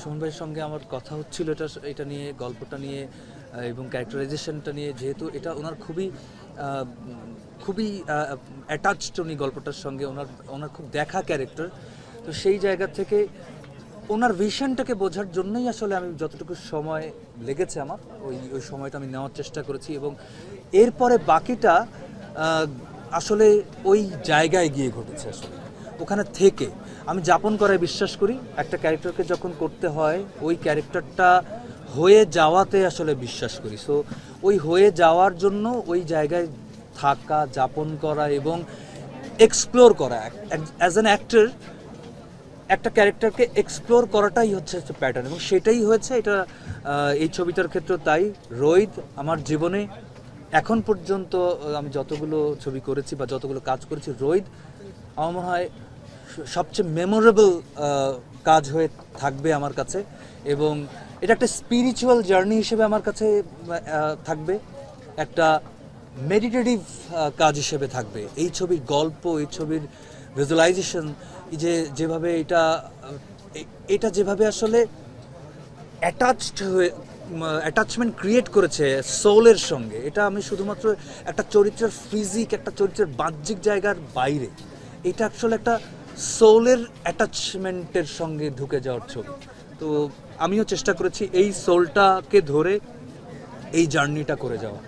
সুমন ভাইয়ের সঙ্গে আমার কথা হচ্ছিল এটা এটা নিয়ে, গল্পটা নিয়ে এবং ক্যারেক্টারাইজেশনটা নিয়ে, যেহেতু এটা ওনার খুবই খুবই অ্যাটাচড উনি গল্পটার সঙ্গে, ওনার ওনার খুব দেখা ক্যারেক্টার তো সেই জায়গা থেকে ওনার ভিশনটাকে বোঝার জন্যই আসলে আমি যতটুকু সময় লেগেছে আমার, ওই ওই সময়টা আমি নেওয়ার চেষ্টা করেছি এবং এরপরে বাকিটা আসলে ওই জায়গায় গিয়ে ঘটেছে আসলে। ওখানে থেকে আমি যাপন করায় বিশ্বাস করি, একটা ক্যারেক্টারকে যখন করতে হয়, ওই ক্যারেক্টারটা হয়ে যাওয়াতে আসলে বিশ্বাস করি। সো ওই হয়ে যাওয়ার জন্য ওই জায়গায় থাকা, যাপন করা এবং এক্সপ্লোর করা। অ্যাজ অ্যান অ্যাক্টর একটা ক্যারেক্টারকে এক্সপ্লোর করাটাই হচ্ছে প্যাটার্ন এবং সেটাই হয়েছে, এটা এই ছবিটার ক্ষেত্রে তাই। রোহিত, আমার জীবনে এখন পর্যন্ত আমি যতগুলো ছবি করেছি বা যতগুলো কাজ করেছি, রোহিত আমার মনে হয় সবচেয়ে মেমোরেবল কাজ হয়ে থাকবে আমার কাছে এবং এটা একটা স্পিরিচুয়াল জার্নি হিসেবে আমার কাছে থাকবে। একটা মেডিটেটিভ কাজ হিসেবে থাকবে। এই ছবির গল্প, এই ছবির ভিজুয়ালাইজেশন যে যেভাবে এটা এটা যেভাবে আসলে অ্যাটাচড হয়ে অ্যাটাচমেন্ট ক্রিয়েট করেছে সোলের সঙ্গে, এটা আমি শুধুমাত্র একটা চরিত্রের ফিজিক একটা চরিত্রের বাহ্যিক জায়গার বাইরে। এটা আসলে একটা সোলের অ্যাটাচমেন্টের সঙ্গে ঢুকে যাওয়ার ছবি। তো আমিও চেষ্টা করেছি এই সোলটাকে ধরে এই জার্নিটা করে যাওয়া